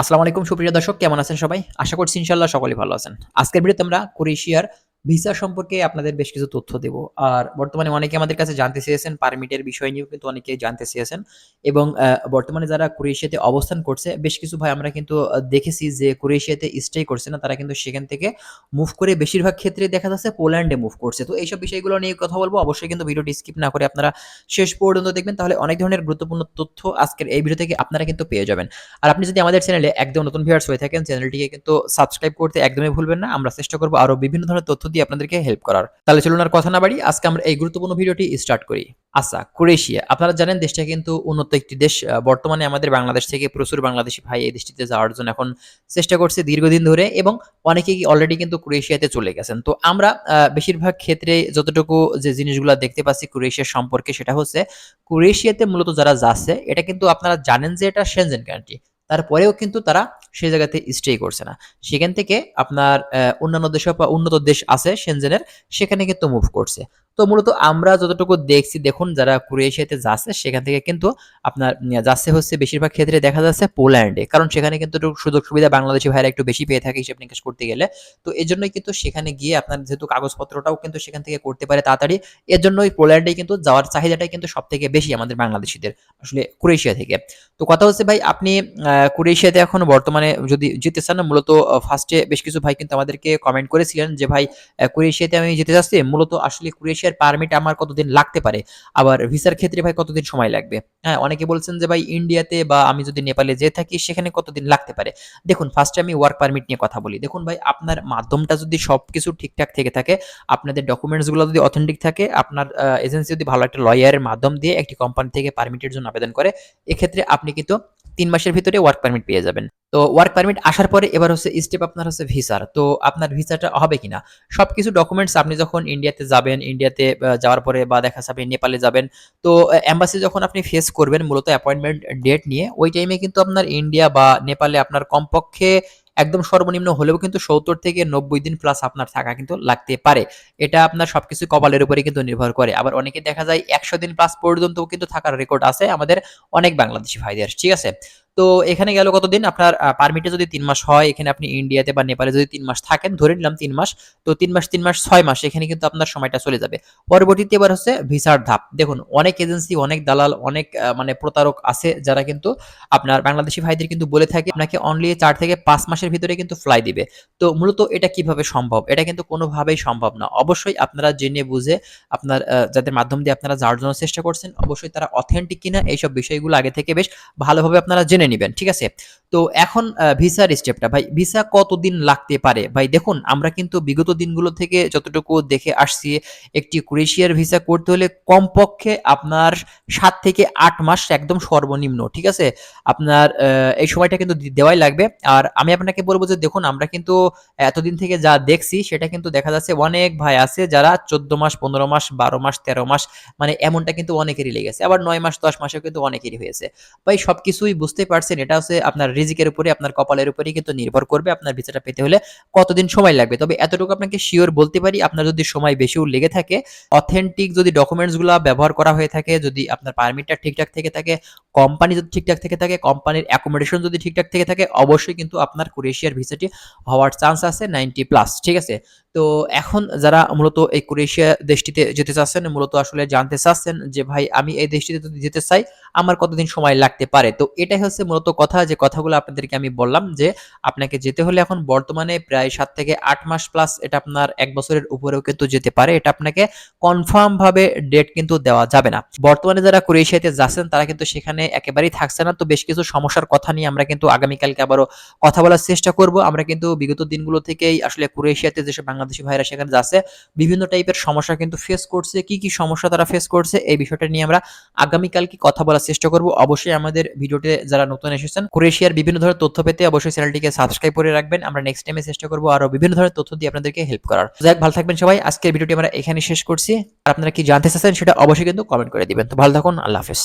আসসালামু আলাইকুম সুপ্রিয় দর্শক, কেমন আছেন সবাই? আশা করছি ইনশাল্লাহ সকলেই ভালো আছেন। আজকের ভিডিওতে আমরা ক্রোয়েশিয়ার ভিসা সম্পর্কে আপনাদের বেশ কিছু তথ্য দেব। আর বর্তমানে অনেকে আমাদের কাছে জানতে চেয়েছেন পারমিটের বিষয় নিয়েও কিন্তু অনেকে জানতে চেয়েছেন। এবং বর্তমানে যারা ক্রোয়েশিয়াতে অবস্থান করছে, বেশ কিছু ভাই আমরা কিন্তু দেখেছি যে ক্রোয়েশিয়াতে স্টে করছে না, তারা কিন্তু সেখান থেকে মুভ করে বেশিরভাগ ক্ষেত্রে দেখা যাচ্ছে পোল্যান্ডে মুভ করছে। তো এইসব বিষয়গুলো নিয়ে কথা বলব। অবশ্যই কিন্তু ভিডিওটি স্কিপ না করে আপনারা শেষ পর্যন্ত দেখবেন। তাহলে অনেক ধরনের গুরুত্বপূর্ণ তথ্য আজকের এই ভিডিও থেকে আপনারা কিন্তু পেয়ে যাবেন। আর আপনি যদি আমাদের চ্যানেলে একদম নতুন ভিউয়ার্স হয়ে থাকেন চ্যানেলটিকে কিন্তু সাবস্ক্রাইব করতে একদমই ভুলবেন না। আমরা চেষ্টা করব আরও বিভিন্ন ধরনের তথ্য দিয়ে আপনাদেরকে হেল্প করার। তাহলে চলুন আর কথা না বাড়ি, আজকে আমরা এই গুরুত্বপূর্ণ ভিডিওটি স্টার্ট করি। আচ্ছা ক্রোয়েশিয়া আপনারা জানেন দেশটা কিন্তু উন্নত একটি দেশ। বর্তমানে আমাদের বাংলাদেশ থেকে প্রচুর বাংলাদেশি ভাই এই দেশটিতে যাওয়ার জন্য এখন চেষ্টা করছে দীর্ঘদিন ধরে এবং অনেকেই অলরেডি কিন্তু ক্রোয়েশিয়াতে চলে গেছেন। তো আমরা বেশিরভাগ ক্ষেত্রে যতটুকু যে জিনিসগুলো দেখতে পাচ্ছি ক্রোয়েশিয়া সম্পর্কে সেটা হচ্ছে ক্রোয়েশিয়াতে মূলত যারা যাচ্ছে, এটা কিন্তু আপনারা জানেন যে এটা সেনজেন কান্ট্রি তারপরেও কিন্তু তারা সেই জায়গাতে স্টে করছে না। সেখান থেকে আপনার অন্যান্য দেশ বা উন্নত দেশ আছে সেনজেনের সেখানে কিন্তু মুভ করছে। তো মূলত আমরা যতটুকু দেখছি, দেখুন যারা ক্রোয়েশিয়াতে যাচ্ছে, সেখান থেকে কিন্তু আপনার যাচ্ছে হচ্ছে বেশিরভাগ ক্ষেত্রে দেখা যাচ্ছে পোল্যান্ডে কারণ সেখানে কিন্তু সুযোগ সুবিধা বাংলাদেশি ভাইরা একটু বেশি পেয়ে থাকে হিসেব নিকাশ করতে গেলে। তো এর জন্যই কিন্তু সেখানে গিয়ে আপনার যেহেতু কাগজপত্রটাও কিন্তু সেখান থেকে করতে পারে তাড়াতাড়ি, এর জন্যই পোল্যান্ডে কিন্তু যাওয়ার চাহিদাটাই কিন্তু সব থেকে বেশি আমাদের বাংলাদেশিদের, আসলে ক্রোয়েশিয়া থেকে। তো কথা হচ্ছে ভাই, আপনি ক্রোয়েশিয়াতে এখন বর্তমানে যদি যেতে চান, মূলত ফার্স্টে বেশ কিছু ভাই কিন্তু আমাদেরকে কমেন্ট করেছিলেন যে, ভাই ক্রোয়েশিয়াতে আমি যেতে চাচ্ছি, মূলত আসলে ক্রোয়েশিয়ার পারমিট আমার কতদিন লাগতে পারে? আবার ভিসার ক্ষেত্রে ভাই কতদিন সময় লাগবে? হ্যাঁ অনেকে বলছেন যে, ভাই, ইন্ডিয়াতে বা আমি যদি নেপালে যেয়ে থাকি, সেখানে কতদিন লাগতে পারে? দেখুন ফার্স্টে আমি ওয়ার্ক পারমিট নিয়ে কথা বলি। দেখুন ভাই, আপনার মাধ্যমটা যদি সব কিছু ঠিকঠাক থেকে থাকে, আপনাদের ডকুমেন্টসগুলো যদি অথেন্টিক থাকে, আপনার এজেন্সি যদি ভালো একটা লয়ারের মাধ্যম দিয়ে একটি কোম্পানি থেকে পারমিটের জন্য আবেদন করে, এক্ষেত্রে আপনি কিন্তু তিন মাসের ভিতরে ওয়ার্ক পারমিট পেয়ে যাবেন। তো ওয়ার্ক পারমিট আসার পরে এবার হচ্ছে স্টেপ আপনার হচ্ছে ভিসার তো আপনার ভিসাটা হবে কিনা? সবকিছু ডকুমেন্টস আপনি যখন ইন্ডিয়াতে যাবেন ইন্ডিয়াতে যাওয়ার পরে বা দেখা যাবে নেপালে যাবেন, তো এম্বাসি যখন আপনি ফেস করবেন, মূলত অ্যাপয়েন্টমেন্ট ডেট নিয়ে, ওই টাইমে কিন্তু আপনার ইন্ডিয়া বা নেপালে আপনার কমপক্ষে একদম সর্বনিম্ন হলেও কিন্তু সত্তর থেকে নব্বই দিন প্লাস আপনার থাকা কিন্তু লাগতে পারে। এটা আপনার সবকিছু কপালের উপরে কিন্তু নির্ভর করে। আবার অনেকে দেখা যায় একশো দিন প্লাস পর্যন্ত কিন্তু থাকার রেকর্ড আছে আমাদের অনেক বাংলাদেশি ভাইদের, ঠিক আছে? তো এখানে গেল কতদিন? আপনার পারমিটে যদি তিন মাস হয়, এখানে আপনি ইন্ডিয়াতে বা নেপালে যদি তিন মাস থাকেন, ধরে নিলাম তিন মাস, তো তিন মাস তিন মাস, ছয় মাস, এখানে কিন্তু আপনার সময়টা চলে যাবে। পরবর্তীতে এবার হচ্ছে ভিসার ধাপ। দেখুন, অনেক এজেন্সি অনেক দালাল, অনেক মানে প্রতারক আছে যারা কিন্তু আপনার বাংলাদেশি ভাইদের কিন্তু বলে থাকে, আপনাকে অনলি চার থেকে পাঁচ মাসের ভিতরে কিন্তু ফ্লাই দিবে। তো মূলত এটা কীভাবে সম্ভব? এটা কিন্তু কোনোভাবেই সম্ভব না। অবশ্যই আপনারা জেনে বুঝে আপনার যাদের মাধ্যম দিয়ে আপনারা যাওয়ার জন্য চেষ্টা করছেন, অবশ্যই তারা অথেন্টিক কিনা, এইসব বিষয়গুলো আগে থেকে বেশ ভালোভাবে আপনারা জেনে নেবেন, ঠিক আছে? তো এখন ভিসার স্টেপটা ভাই ভিসা কতদিন লাগতে পারে? ভাই, দেখুন, আমরা কিন্তু বিগত দিনগুলো থেকে যতটুকু দেখে আসছি, একটি ক্রোয়েশিয়ার ভিসা করতে হলে কমপক্ষে আপনার সাত থেকে আট মাস একদম সর্বনিম্ন, ঠিক আছে? আপনার এই সময়টা কিন্তু দেওয়াই লাগবে। আর আমি আপনাকে বলব যে, দেখুন, আমরা কিন্তু এতদিন থেকে যা দেখছি, সেটা কিন্তু দেখা যাচ্ছে অনেক ভাই আছে যারা চোদ্দ মাস, পনেরো মাস, বারো মাস, তেরো মাস মানে এমনটা কিন্তু অনেকেরই লেগেছে। আবার নয় মাস, দশ মাসেও কিন্তু অনেকেরই হয়েছে। ভাই, সবকিছুই বুঝতে পারছেন এটা হচ্ছে আপনার রিজিকের উপরে, আপনার কপালের উপরেই কিন্তু নির্ভর করবে আপনার ভিসাটা পেতে হলে কতদিন সময় লাগবে। তবে এতটুকু আপনাকে শিওর বলতে পারি, আপনার যদি সময় বেশিও লেগে থাকে অথেন্টিক যদি ডকুমেন্টসগুলো ব্যবহার করা হয়ে থাকে, যদি আপনার পারমিটটা ঠিকঠাক থেকে থাকে কোম্পানি যদি ঠিকঠাক থেকে থাকে কোম্পানির অ্যাকোমোডেশন যদি ঠিকঠাক থেকে থাকে, অবশ্যই কিন্তু আপনার ক্রোয়েশিয়ার ভিসাটি হওয়ার চান্স আছে নাইনটি প্লাস ঠিক আছে? তো এখন যারা মূলত এই ক্রোয়েশিয়া দেশটিতে যেতে চাচ্ছেন, মূলত আসলে জানতে চাচ্ছেন যে, ভাই, আমি এই দেশটিতে যদি যেতে চাই, আমার কতদিন সময় লাগতে পারে? তো এটাই হচ্ছে মূলত কথা, যে কথাগুলো আপনাদেরকে আমি বললাম যে, আপনাকে যেতে হলে এখন বর্তমানে প্রায় সাত থেকে আট মাস প্লাস এটা আপনার এক বছরের উপরেও কিন্তু যেতে পারে। এটা আপনাকে কনফার্ম ভাবে ডেট কিন্তু দেওয়া যাবে না। বর্তমানে যারা ক্রোয়েশিয়াতে যাচ্ছেন, তারা কিন্তু সেখানে একেবারেই থাকছে না। তো বেশ কিছু সমস্যার কথা নিয়ে আমরা কিন্তু আগামীকালকে আবারও কথা বলার চেষ্টা করব। আমরা কিন্তু বিগত দিনগুলো থেকেই আসলে ক্রোয়েশিয়াতে যেসব বাংলাদেশি ভাইরা সেখানে যাচ্ছে। বিভিন্ন টাইপের সমস্যা কিন্তু ফেস করছে। কি কি সমস্যা তারা ফেস করছে এই বিষয়টা নিয়ে আমরা আগামীকালকে কথা বলার চেষ্টা করব অবশ্যই আমাদের ভিডিওতে যারা নতুন এসেছেন ক্রোয়েশিয়ার বিভিন্ন ধরনের তথ্য পেতে অবশ্যই চ্যানেলটিকে সাবস্ক্রাইব করে রাখবেন। আমরা নেক্সট টাইমে চেষ্টা করব আরও বিভিন্ন ধরনের তথ্য দিয়ে আপনাদেরকে হেল্প করার। যাই হোক, ভালো থাকবেন সবাই। আজকের ভিডিওটি আমরা এখানে শেষ করছি। আর আপনারা কি জানতে চাচ্ছেন সেটা অবশ্যই কিন্তু কমেন্ট করে দিবেন। তো ভালো থাকুন আল্লাহ হাফেজ।